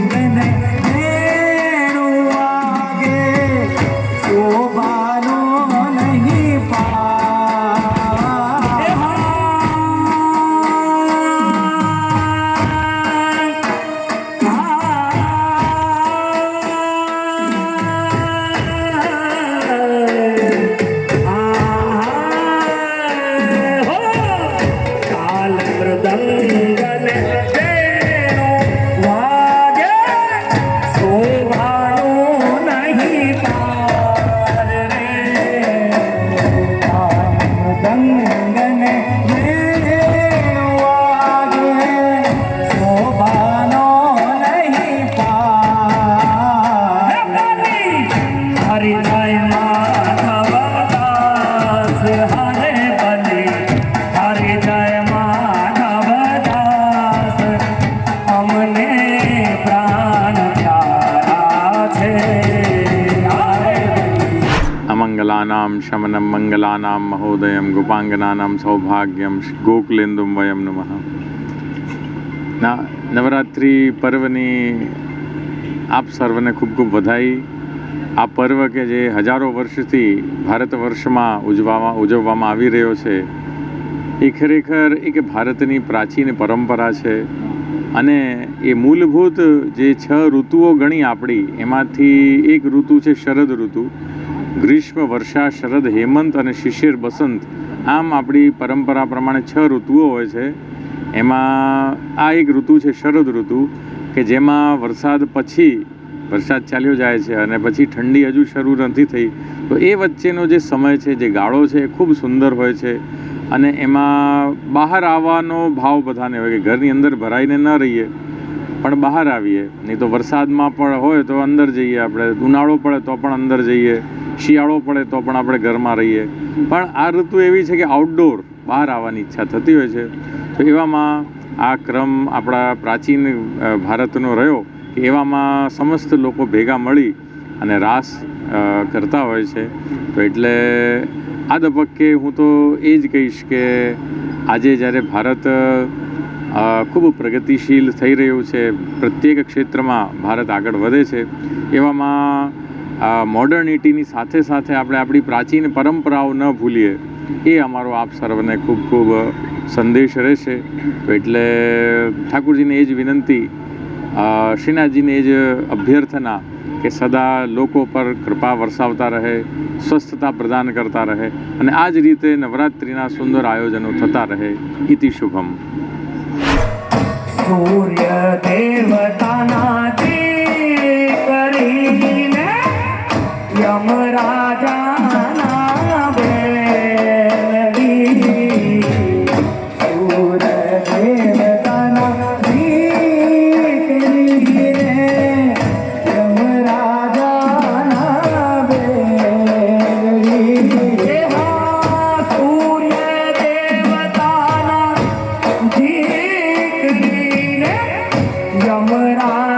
મને మంగళానాం శమనం మంగళానాం మహోదయం గోపాంగనానాం సౌభాగ్యం ગોકલેન્દુમ વયમ નમઃ ના નવરાત્રિ પર્વની આપ સર્વને ખૂબ ખૂબ વધાઈ આ પર્વ કે જે હજારો વર્ષથી ભારત વર્ષમાં ઉજવામાં ઉજવવામાં આવી રહ્યો છે, એ ખરેખર એક ભારતની પ્રાચીન પરંપરા છે અને એ મૂળભૂત જે છ ઋતુઓ ગણી આપણી, એમાંથી એક ઋતુ છે શરદ ઋતુ. ગ્રીષ્મ, વર્ષા, શરદ, હેમંત અને શિશિર, બસંત, આમ આપણી પરંપરા પ્રમાણે છ ઋતુઓ હોય છે. એમાં આ એક ઋતુ છે શરદ ઋતુ, કે જેમાં વરસાદ પછી વરસાદ ચાલ્યો જાય છે અને પછી ઠંડી હજુ શરૂ નથી થઈ, તો એ વચ્ચેનો જે સમય છે, જે ગાળો છે, એ ખૂબ સુંદર હોય છે. અને એમાં બહાર આવવાનો ભાવ બધાને હોય કે ઘરની અંદર ભરાઈને ન રહીએ, પણ બહાર આવીએ. નહીં તો વરસાદમાં પણ હોય તો અંદર જઈએ આપણે. ઉનાળો પડે તો પણ અંદર જઈએ. શિયાળો પડે તો પણ આપણે ઘરમાં રહીએ. પણ આ ઋતુ એવી છે કે આઉટડોર બહાર આવવાની ઈચ્છા થતી હોય છે. તો એવામાં આ ક્રમ આપણા પ્રાચીન ભારતનો રહ્યો. એવામાં સમસ્ત લોકો ભેગા મળી અને રાસ કરતા હોય છે. તો એટલે આ તબક્કે હું તો એ જ કહીશ કે આજે જ્યારે ભારત ખૂબ પ્રગતિશીલ થઈ રહ્યું છે, પ્રત્યેક ક્ષેત્રમાં ભારત આગળ વધે છે, એવામાં મોડર્નિટીની સાથે સાથે આપણે આપણી પ્રાચીન પરંપરાઓ ન ભૂલીએ, એ અમારો આપ સર્વને ખૂબ ખૂબ સંદેશ રહેશે. એટલે ઠાકુરજીને એ જ વિનંતી શ્રીનાથજીને એ જ અભ્યર્થના કે સદા લોકો પર કૃપા વરસાવતા રહે, સ્વસ્થતા પ્રદાન કરતા રહે અને આ જ રીતે નવરાત્રિના સુંદર આયોજનો થતા રહે. ઇતિ શુભમ. સૂર્ય દેવતાના બેલડી ramra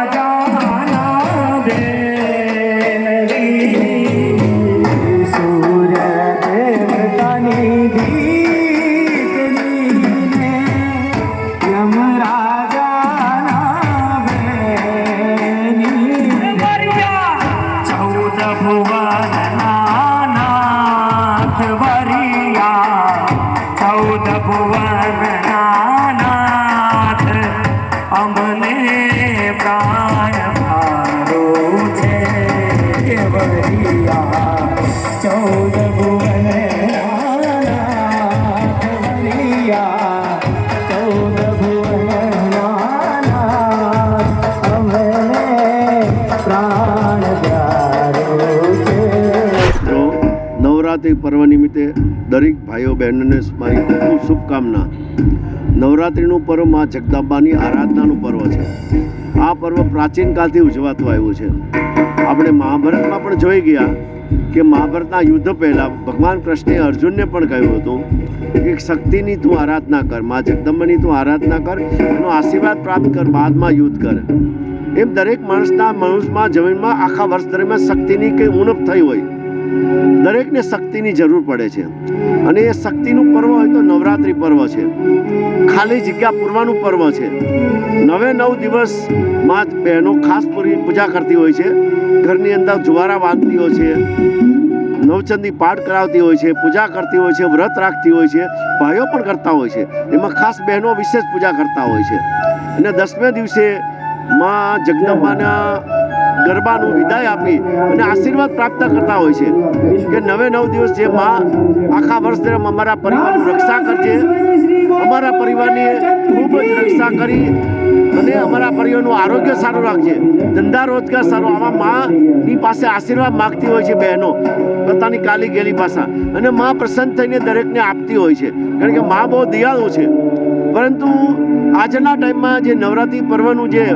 નવરાત્રિ પર્વ નિમિત્તે દરેક ભાઈઓ બહેનોને મારી ખૂબ શુભકામના નવરાત્રિનું પર્વમાં જગદંબાની આરાધનાનું પર્વ છે આ પર્વ પ્રાચીન કાળથી ઉજવાતું આવ્યું છે. આપણે મહાભારતમાં પણ જોઈ ગયા કે મહાભારતના યુદ્ધ પહેલાં ભગવાન કૃષ્ણે અર્જુનને પણ કહ્યું હતું કે શક્તિની તું આરાધના કર, મા જગદંબાની તું આરાધના કર, એનો આશીર્વાદ પ્રાપ્ત કર, બાદમાં યુદ્ધ કર. એમ દરેક માણસના મનુષ્યમાં જમીનમાં આખા વર્ષ દરમિયાન શક્તિની કંઈ ઉણપ થઈ હોય દરેકને શક્તિની જરૂર પડે છે. અને એ શક્તિનું પર્વ હોય તો નવરાત્રિ પર્વ છે. ખાલી જગ્યા પૂરવાનું પર્વ છે. નવે નવ દિવસમાં બહેનો ખાસ પૂરી પૂજા કરતી હોય છે. ઘરની અંદર જુવારા બાંધતી હોય છે. નવચંદી પાઠ કરાવતી હોય છે, પૂજા કરતી હોય છે, વ્રત રાખતી હોય છે, ભાઈઓ પણ કરતા હોય છે. એમાં ખાસ બહેનો વિશેષ પૂજા કરતા હોય છે. અને દસમે દિવસે માં જગદંબાના ગરબાનું વિદાય આપી અને આશીર્વાદ પ્રાપ્ત કરતા હોય છે. કે નવે નવ દિવસ જે માં આખા વર્ષ દરમિયાન અમારા પરિવારની રક્ષા કરજે. અમારા પરિવારની ખૂબ જ રક્ષા કરી અને અમારા પરિવારનું આરોગ્ય સારું રાખજે. ધંધા રોજગાર સારો. આમાં માની પાસે આશીર્વાદ માગતી હોય છે બહેનો. પોતાની કાલી ગેલી પાસા અને માં પ્રસન્ન થઈને દરેકને આપતી હોય છે. કારણ કે માં બહુ દયાળુ છે. પરંતુ આજના ટાઈમમાં જે નવરાત્રિ પર્વનું જે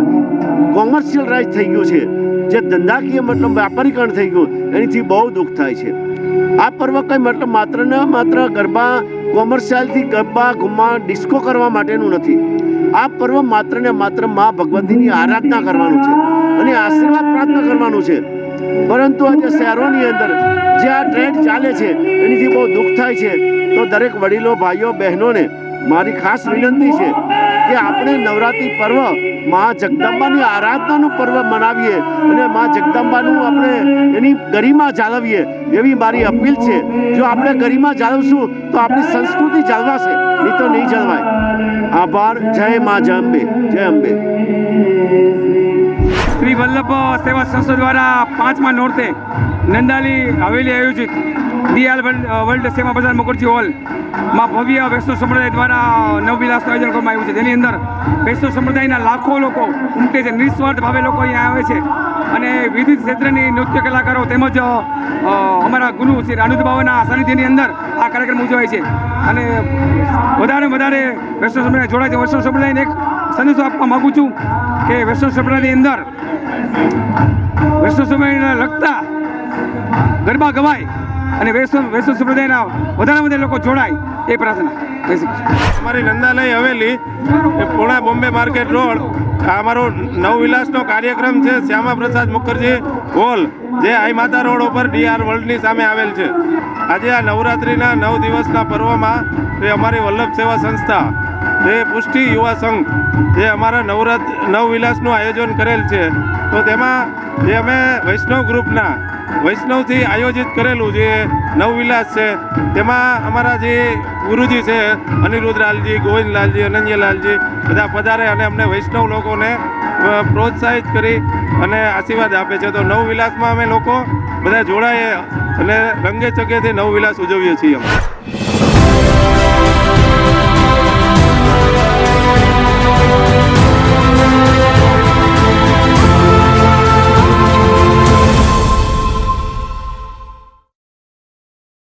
કોમર્શિયલ રાઇઝ થઈ ગયું છે જે ધંધાકીય મતલબ વ્યાપારીકરણ થઈ ગયું, એનાથી બહુ દુઃખ થાય છે. આ પર્વ કંઈ મતલબ માત્ર ને માત્ર ગરબા, કોમર્શિયલથી ગરબા ઘુમા ડિસ્કો કરવા માટેનું નથી. આ પર્વ માત્ર ને માત્ર મા ભગવતીની આરાધના કરવાનું છે અને આશીર્વાદ પ્રાર્થના કરવાનું છે. પરંતુ આજે શહેરોની અંદર જે આ ટ્રેન્ડ ચાલે છે, એનીથી બહુ દુઃખ થાય છે. તો દરેક વડીલો, ભાઈઓ, બહેનોને મારી ખાસ વિનંતી છે કે આપણે નવરાત્રિ પર્વ મા જગદંબાની આરાધનાનું પર્વ મનાવીએ અને મા જગદંબાનું આપણે એની ગરિમા જાળવીએ એવી મારી અપીલ છે. જો આપણે ગરિમા જાળવશું તો આપણી સંસ્કૃતિ જાળવાશે, નહીં તો નહીં જળવાય. આભાર. જય મા જય અંબે. જય અંબે. શ્રી વલ્લભ સેવા સંસ્થા દ્વારા પાંચમા નોરતે નંદાલી હવેલી આયોજિત દિયાલ વર્લ્ડ સેવા બજાર મુખર્જી હોલમાં ભવ્ય વૈષ્ણવ સંપ્રદાય દ્વારા નવવિલાસનું આયોજન કરવામાં આવ્યું છે. તેની અંદર વૈષ્ણવ સંપ્રદાયના લાખો લોકો ઉમટે છે. નિસ્વાર્થ ભાવે લોકો અહીંયા આવે છે અને વિવિધ ક્ષેત્રની નૃત્ય કલાકારો તેમજ અમારા ગુરુ શ્રી રાનુદ બાબાના સાનિધ્યની અંદર આ કાર્યક્રમ ઉજવાય છે. અને વધારે વધારે વૈષ્ણવ સંપ્રદાય જોડાય છે. વૈષ્ણવ સંપ્રદાયને એક સંદેશો આપવા માગું છું કે વૈષ્ણવ સંપ્રદાયની અંદર વૈષ્ણવ સંપ્રદાયને લગતા ગરબા ગવાય અને વૈષ્ણવ વૈષ્ણવ સંપ્રદાયના વધારે વધારે લોકો જોડાય એ પ્રાર્થના. અમારી નંદાલય હવેલી પૂણા બોમ્બે માર્કેટ રોડ. આ અમારો નવવિલાસનો કાર્યક્રમ છે. શ્યામા પ્રસાદ મુખર્જી હોલ જે આઈ માતા રોડ ઉપર ડીઆર વર્લ્ડની સામે આવેલ છે. આજે આ નવરાત્રિના નવ દિવસના પર્વમાં એ અમારી વલ્લભ સેવા સંસ્થા એ પુષ્ટિ યુવા સંઘ જે અમારા નવરાત નવવિલાસનું આયોજન કરેલ છે, તો તેમાં જે અમે વૈષ્ણવ ગ્રુપના, વૈષ્ણવથી આયોજિત કરેલું જે નવવિલાસ છે, તેમાં અમારા જે ગુરુજી છે, અનિરુદ્ધલાલજી, ગોવિંદલાલજી, અનન્યલાલજી, બધા પધારે અને અમને વૈષ્ણવ લોકોને પ્રોત્સાહિત કરી અને આશીર્વાદ આપે છે. તો નવવિલાસમાં અમે લોકો બધા જોડાઈએ અને રંગે ચગેથી નવવિલાસ ઉજવીએ છીએ અમે.